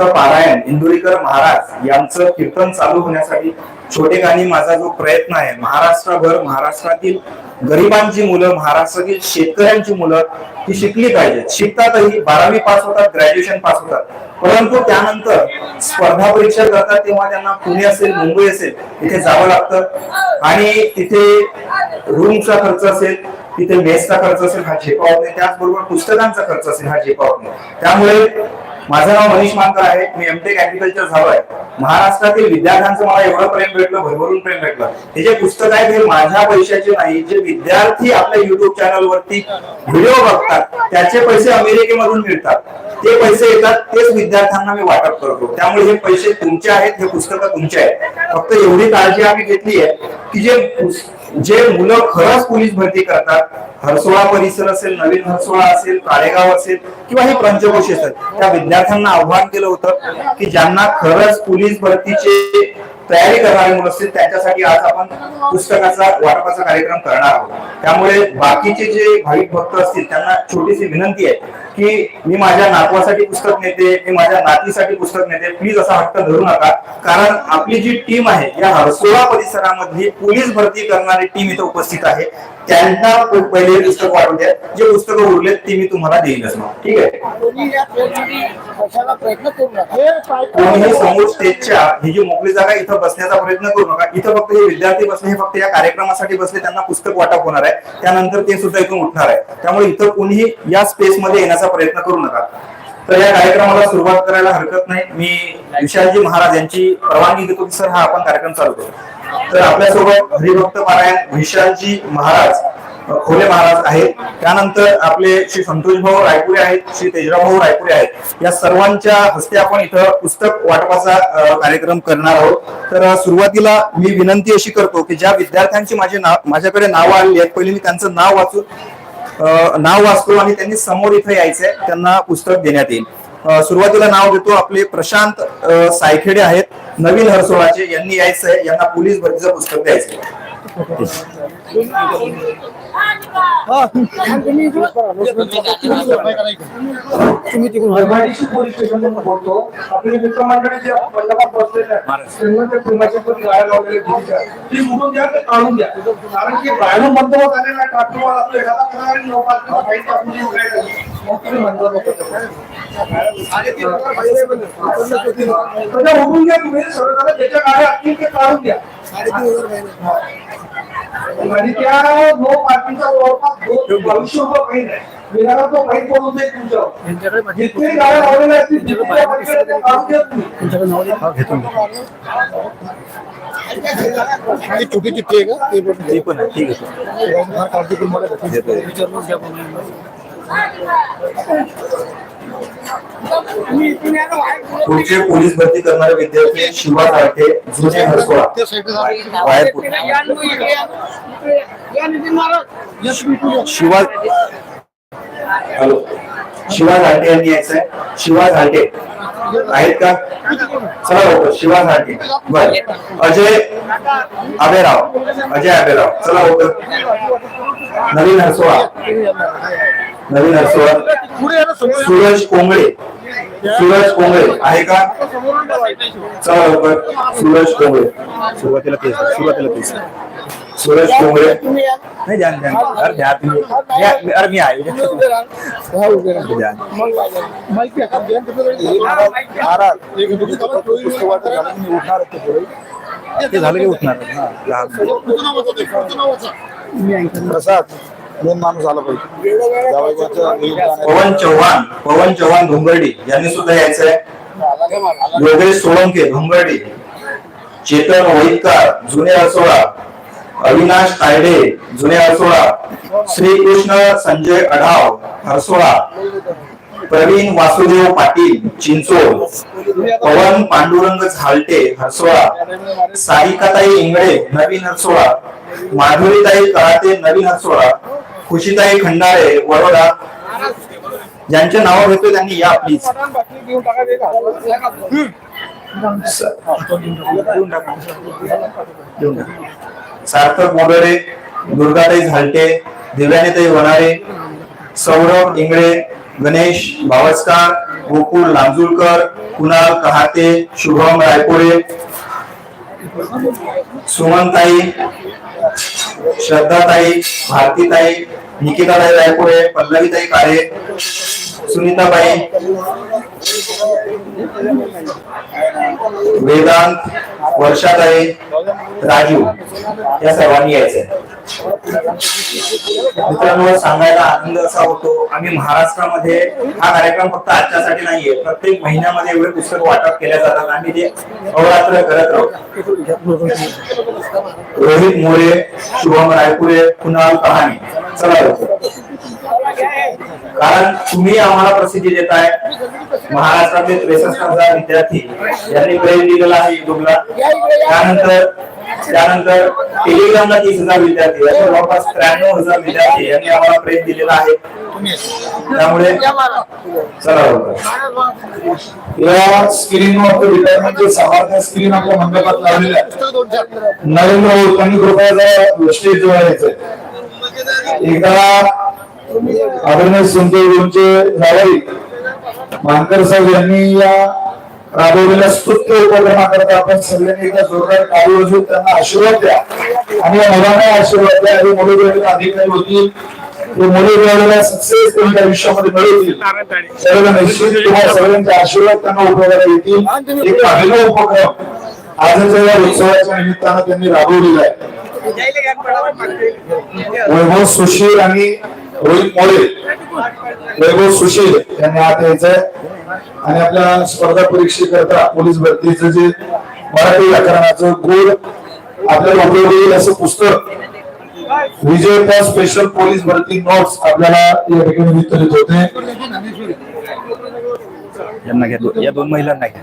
भक्त पारायण इंदुरीकर महाराज यांचं कीर्तन चालू होण्यासाठी छोटे गाणी माझा जो प्रयत्न आहे महाराष्ट्रभर महाराष्ट्रातील गरिबांची मुलं महाराष्ट्रातील शेतकऱ्यांची मुलं ती शिकली पाहिजेत. शिकतातही बारावी पास होतात ग्रॅज्युएशन पास होतात. परंतु त्यानंतर स्पर्धा परीक्षा करतात तेव्हा त्यांना पुणे असेल मुंबई असेल तिथे जावं लागतं. आणि तिथे रूमचा खर्च असेल तिथे मेसचा खर्च असेल हा झेपावत नाही. त्याचबरोबर पुस्तकांचा खर्च असेल हा झेपावत नाही. त्यामुळे माझं नाव मनीष मानकर आहे. मी एमटेक ऍग्रिकल्चर झालोय महाराष्ट्रातील विद्यार्थ्यांचं मला एवढं प्रेम भेटलं भरभरून प्रेम भेटलं. हे जे पुस्तक आहे ते माझ्या पैशाचे नाही. जे विद्यार्थी आपल्या युट्यूब चॅनल वरती व्हिडिओ बघतात त्याचे पैसे अमेरिकेमधून मिळतात. ते पैसे येतात तेच विद्यार्थ्यांना मी वाटप करतो. त्यामुळे हे पैसे तुमचे आहेत हे पुस्तकं तुमचे आहेत. फक्त एवढी काळजी आम्ही घेतली आहे की जे जे मुलं खरंच पोलीस भरती करतात हरसोळा परिसर असेल नवीन हरसोळा असेल काळेगाव असेल किंवा हे पंचकोशी असेल त्या विद्यार्थ्यांना आव्हान केलं होतं की ज्यांना खरंच पोलीस भरतीचे तयारी करणारे मुलं असतील त्यांच्यासाठी आज आपण पुस्तकाचा वाटपाचा कार्यक्रम करणार आहोत. त्यामुळे बाकीचे जे भाविक भक्त असतील त्यांना छोटीशी विनंती आहे की मी माझ्या नातवासाठी पुस्तक नेते मी माझ्या नातीसाठी पुस्तक नेते प्लीज असा हट्ट धरू नका. कारण आपली जी टीम आहे या हरसोळा परिसरामधली पोलीस भरती करणारी टीम इथं उपस्थित आहे. त्यांना पहिले पुस्तक वाटून द्या. जे पुस्तकं उरलेत ती मी तुम्हाला देईलच मग. ठीक आहे? कोणी या ट्रेनसाठी कशाला प्रयत्न करू नका. कोणीही समोर स्टेजच्या ही जी मोकळी जागा इथं बसण्याचा प्रयत्न करू नका. इथं फक्त हे विद्यार्थी बसले हे फक्त या कार्यक्रमासाठी बसले त्यांना पुस्तक वाटप होणार आहे. त्यानंतर ते सुद्धा इथून उठणार आहे. त्यामुळे इथं कोणीही या स्पेस मध्ये येण्याचा प्रयत्न करू नका. तर या कार्यक्रमाला सुरुवात करायला हरकत नाही. मी विशालजी महाराज यांची परवानगी घेतो की सर हा आपण कार्यक्रम चालू करू. तर आपल्यासोबत हरिभक्त पारायण विशालजी महाराज खोले महाराज आहेत. त्यानंतर आपले श्री संतोष भाऊ रायपुरे आहेत श्री तेजराव भाऊ रायपुरे आहेत. या सर्वांच्या हस्ते आपण इथं पुस्तक वाटपाचा कार्यक्रम करणार आहोत. तर सुरुवातीला मी विनंती अशी करतो की ज्या विद्यार्थ्यांची माझे नाव माझ्याकडे नावं आलेली आहेत पहिले मी त्यांचं नाव वाचून नाव वाचतो आणि त्यांनी समोर इथं यायचंय. त्यांना पुस्तक देण्यात येईल. सुरुवातीला नाव देतो आपले प्रशांत सायखेडे आहेत. नवीन हरसोळाचे यांनी यायचंय. यांना पोलीस भरतीचं पुस्तक द्यायचंय. तुम्ही तिकडून धर्माडीशी पोलीस स्टेशनला बोलतो आपले मित्रमंडळी जे मंडपात बसलेले आहेत त्यांना ते प्रेमाच्या गाड्या लावलेले ती उठून द्या ते काढून द्या कारण की बाहेरून बंदोबस्त आलेला ट्रॅक्टरवर आपलं एखादा प्रकारे आणि लोकांना काही नये. मग तुम्ही पण त्याच्या गाड्या असतील ते काढून द्या आणि त्या नो पार्किंगचा जवळपास दोन बावीसशे रुपये फाईन आहे. विनाकारण तो फाईन पडून जाईल तुमच्यावर जितके गाड्या लावलेल्या असतील जितके पैसे आहेत, ते काढून द्या तुम्ही छोटी चिठ्ठी आहे. का ते पण ती पण आहे ठीक आहे पुढचे पोलीस भरती करणारे विद्यार्थी शिवा राठे जुने हरसोळा बाहेर शिवा हॅलो. शिवा घाटे यांनी आहे शिवा घाटे आहेत का? चला होतो शिवा घाटे बर. अजय आबेराव अजय आबेराव चला होतो नवीन हरसोळा नवीन समोर सूरज. कोंबळे सूरज कोंबळे आहे का? चला लवकर. सूरज कोंबळे सुरुवातीला तेच सुरुवातीला तेच. सूरज कोंबळे नाही द्या द्या अरे द्या तुम्ही अरे मी आहे. ते झालं. की उठणार हा. प्रसाद. मेन माणूस आला पाहिजे. पवन चव्हाण पवन चव्हाण धुंगर्डी यांनी सुद्धा यायचंय. योगेश सोळंके धुंगर्डी चेतन वैदकार जुने असोळा अविनाश तायडे जुने असोळा श्रीकृष्ण संजय अढाव हरसोळा प्रवीण वासुदेव पाटील चिंचोड पवन पांडुरंग झालटे हरसोळा सारिकाताई इंगळे नवीन हरसोळा माधुरीताई कराटे नवीन हरसोळा खुशीताई खंडारे वडोदरा. ज्यांचे नाव घेतो त्यांनी या प्लीज सार्थक मोडरे दुर्गाताई झालटे दिव्यानीताई वनारे सौरभ इंगळे गणेश भावस्कार गोकुळ लांजुळकर कुणाल कहाते शुभम रायपुरे सुमनताई श्रद्धाताई भारतीताई निकिताताई रायपुरे पल्लवीताई काळे सुनीताबाई वेदांत वर्षाताई राजू या सर्वांनी यायचंय. मित्रांनो सांगायला आनंद असा होतो आम्ही महाराष्ट्रामध्ये हा कार्यक्रम फक्त आजच्यासाठी नाहीये प्रत्येक महिन्यामध्ये एवढे पुस्तक वाटप केल्या जातात. आम्ही ते अवरात्र करत राहतो रोहित मोरे शुभम रायपुरे कुणाल कहाणी. चला कारण तुम्ही आम्हाला प्रसिद्धी देताय महाराष्ट्रातले त्रेसष्ट हजार विद्यार्थी यांनी प्रेम दिलेला आहे युट्यूबला. त्यानंतर त्यानंतर टेलिग्रामला तीस हजार विद्यार्थी जवळपास त्र्याण्णव हजार विद्यार्थी यांनी आम्हाला प्रेम दिलेला आहे. त्यामुळे चला लवकर. या स्क्रीनवर रिटायरमेंटचे सामान्य स्क्रीन आपल्या मंडपात लावलेले आहे. नरेंद्र मोदी कृपया स्टेज जवळ एकदा आदरणीय सुंदर जावई मानकर साहेब यांनी या राबवलेल्या स्तुत्य उपक्रमाकरता आपण सगळ्यांनी एकदा जोरदार टाळी वाजवून त्यांना आशीर्वाद द्या. आणि या मुलांना आशीर्वाद द्या. हे मुले वेळेला अधिकारी होतील. हे मुले वेळेला सक्सेस त्यांच्या आयुष्यामध्ये मिळवतील. सर्व निश्चित तुम्हाला सगळ्यांचे आशीर्वाद त्यांना उपयोगाला येतील. एक पहिला उपक्रम आजच्या या उत्सवाच्या निमित्तानं त्यांनी राबवलेला आहे. वैभव सुशील आणि रोहित मोरे. वैभव सुशील यांनी आत यायचंय. आणि आपल्या स्पर्धा परीक्षेकरता पोलीस भरतीचं जे मराठी व्याकरणाचं गुण आपल्याला उपयोग येईल असं पुस्तक विजय स्पेशल पोलीस भरती नोट्स आपल्याला या ठिकाणी वितरित होते. यांना घ्या या दोन महिलांना घ्या.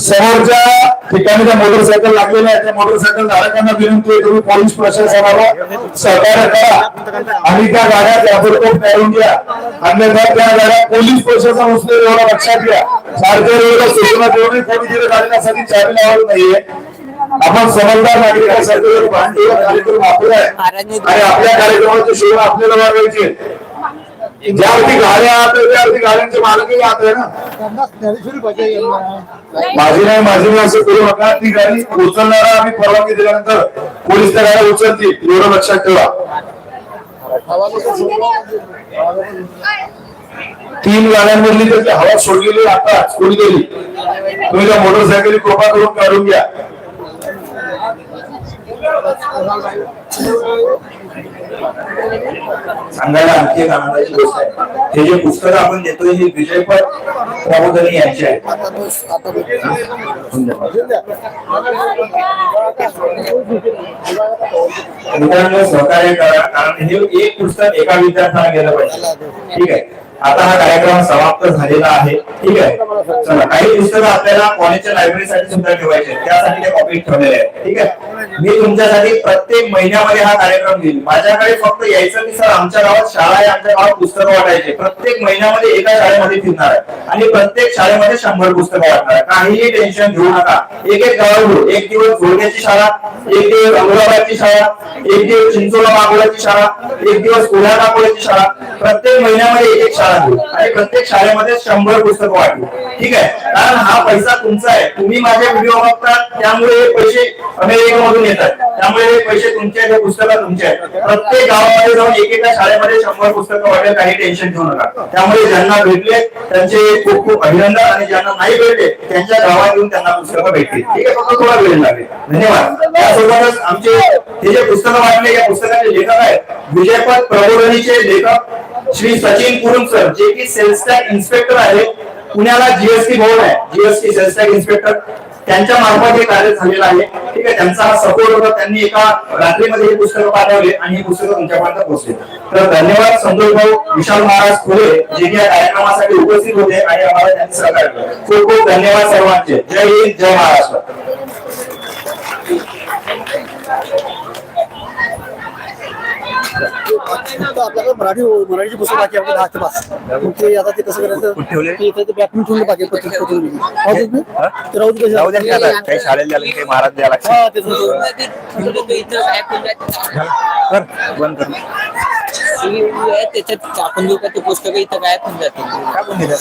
समोरच्या ठिकाणी त्या मोटरसायकल लागलेल्या आहेत त्या मोटरसायकल धारकांना विनंती आहे तुम्ही पोलीस प्रशासनाला सहकार्य करा आणि त्या गाड्या ताबडतोब काढून घ्या. अन्यथा त्या गाड्या पोलीस प्रशासन उचले एवढा लक्षात घ्या. सारख्या वेळेला सूचना देऊन कोणी तिथे गाडीसाठी चावी लावली नाहीये. आपण समजदार नागरिकांसाठी कार्यक्रम आपला आहे आणि आपल्या कार्यक्रमाची शोभा आपल्याला वाढवायची ज्यावरती गाड्या त्यावरती गाड्यांचे मालकही आहे ना. माझी नाही माझी नाही असं करू नका. ती गाडी उचलणारा आम्ही परवानगी दिल्यानंतर पोलीस त्या गाड्या उचलतील. एवढं लक्षात ठेवा. तीन गाड्यांमधली त्याची हवा सोडलेली आता कोणी गेली. तुम्ही त्या मोटरसायकली कृपा करून काढून घ्या. सांगायला आणखी एक आनंदाची गोष्ट आहे. हे जे पुस्तक आपण देतोय हे विजयपद प्रबोधनी यांचे आहे मित्रांनो सहकार्य करा कारण हे एक पुस्तक एका विद्यार्थ्याला गेलं पाहिजे. ठीक आहे? आता हा कार्यक्रम समाप्त झालेला आहे. ठीक आहे? चला काही पुस्तकं आपल्याला कॉलेजच्या लायब्ररीसाठी सुद्धा ठेवायचे त्यासाठी ते कॉपी ठेवलेले आहेत. ठीक आहे? मी तुमच्यासाठी प्रत्येक महिन्यामध्ये हा कार्यक्रम घेईल माझ्याकडे फक्त यायचं की सर आमच्या गावात शाळा आहे आमच्या गावात पुस्तकं वाटायचे. प्रत्येक महिन्यामध्ये एका शाळेमध्ये फिरणार आहे. आणि प्रत्येक शाळेमध्ये शंभर पुस्तकं वाटणार आहे. काहीही टेन्शन घेऊ नका. एक एक गावावर एक दिवस जोडण्याची शाळा एक दिवस औरंगाबादची शाळा एक दिवस चिंचोला मागोळ्याची शाळा एक दिवस कोल्हा मागोळ्याची शाळा. प्रत्येक महिन्यामध्ये एक एक शाळा घेऊ. आणि प्रत्येक शाळेमध्ये शंभर पुस्तकं वाटू. ठीक आहे? कारण हा पैसा तुमचा आहे. तुम्ही माझे व्हिडिओ बघतात त्यामुळे हे पैसे अमेरिकेमधून येतात. त्यामुळे हे पैसे तुमचे आहेत, हे पुस्तकं तुमचे आहेत. प्रत्येक गावामध्ये जाऊन एकेका शाळेमध्ये शंभर पुस्तकं वाटेल काही टेन्शन घेऊ नका. त्यामुळे ज्यांना भेटले त्यांचे खूप खूप अभिनंदन आणि ज्यांना नाही भेटले त्यांच्या गावात येऊन त्यांना पुस्तकं भेटतील. ठीक आहे फक्त थोडा वेळ लागेल. धन्यवाद. त्यासोबतच आमचे हे जे पुस्तकं वाटले या पुस्तकाचे लेखक आहेत. विजयपद प्रबोधनीचे लेखक श्री सचिन कुरुम सर जे की सेल्स टॅक्स इन्स्पेक्टर आहेत. पुण्याला जीएसटी भवन आहे. GST sales tax inspector. त्यांच्या मार्फत हे कार्य झालेलं आहे. ठीक आहे त्यांचा हा सपोर्ट होता. त्यांनी एका रात्रीमध्ये हे पुस्तक पाठवले आणि हे पुस्तक तुमच्यापर्यंत पोहोचले. तर धन्यवाद संतोष भाऊ विशाल महाराज खुले जे की या कार्यक्रमासाठी उपस्थित होते आणि आम्हाला त्यांनी सहकार्य खूप खूप धन्यवाद सर्वांचे. जय हिंद जय महाराष्ट्र. आपल्याला मराठी मराठीची पुस्तक बाकी आहे, आपलं दहा ते पाच. मग ते आता ते कसं करायचं? ठेवले? ते इथं ते बॅटमिंटन ठेवलं बाकी पत्र पत्र राहू? हा? ते राहू दे जाऊ द्या काही शाळेला द्यायला काही महाराज द्यायला. हा तेच कर. बंद कर. त्याच्यात आपण का ते पुस्तक इथं काय होऊन जाते काय पण दिलं?